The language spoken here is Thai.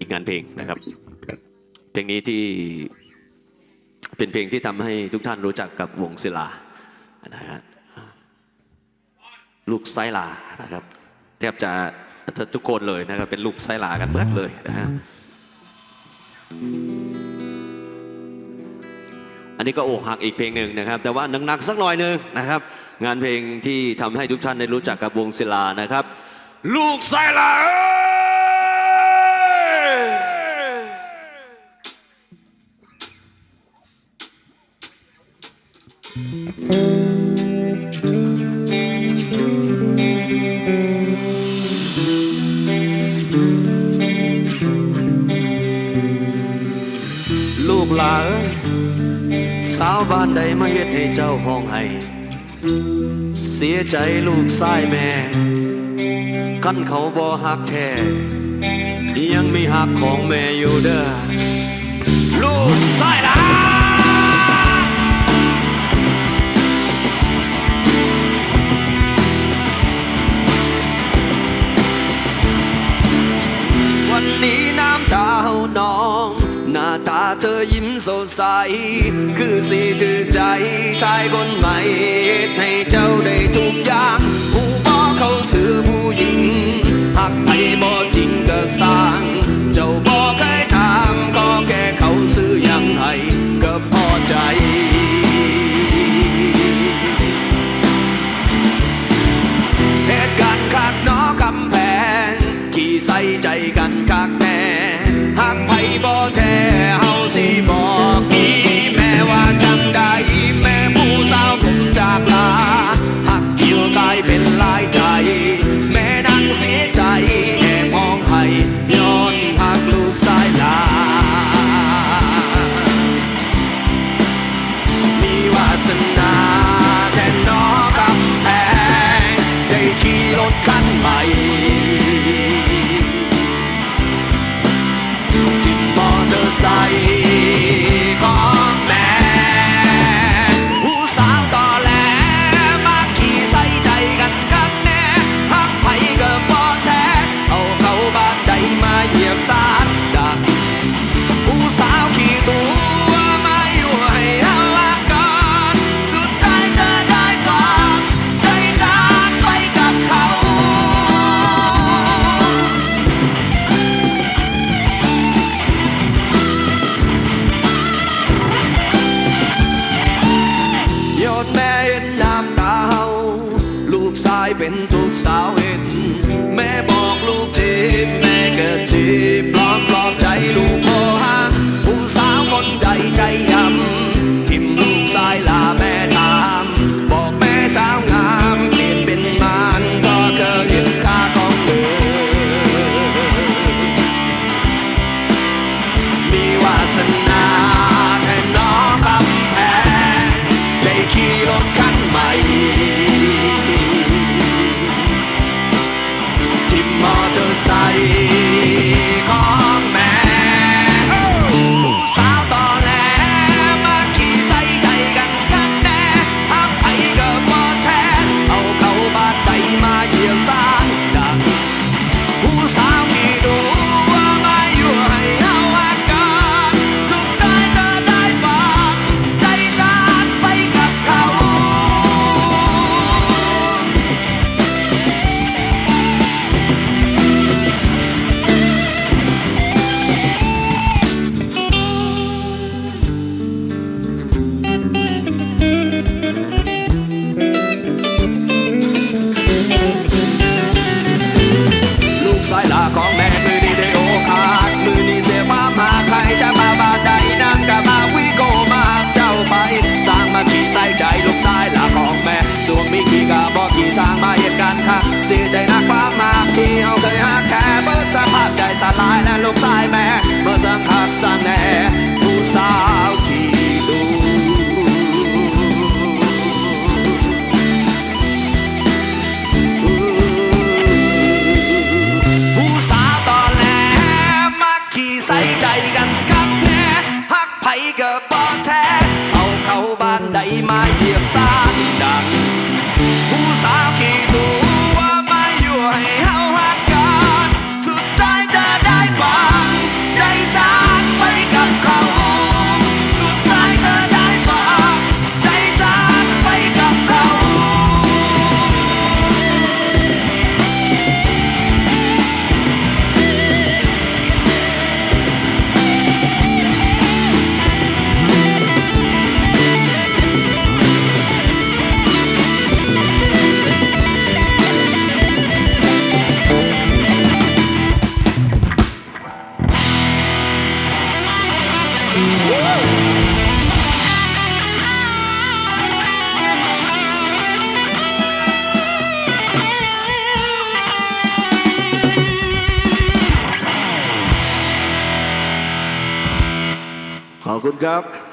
อีกงานเพลงนะครับ เพลงนี้ที่เป็นเพลงที่ทำให้ทุกท่านรู้จักกับวงศิลานะฮะลูกไซลานะครับแทบจะทุกคนเลยนะครับเป็นลูกไซลากันเบิดเลยนะฮะอันนี้ก็อกหักอีกเพลงหนึ่งนะครับ แต่ว่าหนักๆสักหน่อยหนึ่งนะครับ งานเพลงที่ทำให้ทุกท่านได้รู้จักกับวงศิลานะครับ ลูกไซลา ลูกหลานสาวบ้านใดมาเฮ็ดให้เจ้าห้องไห้ เสียใจลูกชายแม่ กันเขาบ่ฮักแท้ยังมีฮักของแม่อยู่เด้อลูกชายหลา ตาเธอยิ้มสดใส คือสีถือใจชายคนใหม่ให้เจ้าได้ทุกอย่าง ผู้บอกเขาซื้อผู้หญิงหักไปบ่จริงก็สร้าง เจ้าบอกให้ถามก็แค่เขาซื้อยังให้ก็พอใจเหตุการณ์คักน้อคำแพงขี่ใส่ใจกันคักแน่หากไปบ่ ถ เป็นทุกสาวเห็น แม่บอกลูกจ็บแม่ก็จ็บปลอบปลอบใจลูกบ่ฮักผู้สาวคนใดใจดำทิมลูกชายลาแม่ถามบอกแม่สาวงามเปลี่ยนเป็นมารก็เคยเห็นค่าของเธอมีวาสนา ร์ สียใจนักฟ้ามากที่เอาเคยหักแค่เบิดสภาพใจสลายและลูกสายแม่เมื่อสังคักสังแน่ผู้สาวขี่ดูผู้สาวตอนแหลมักขี่ใส่ใจกันกับแน่หักไผเกิดบอแท้เอาเข้าบ้านใดมาเหยียบสารดัง คุณครับ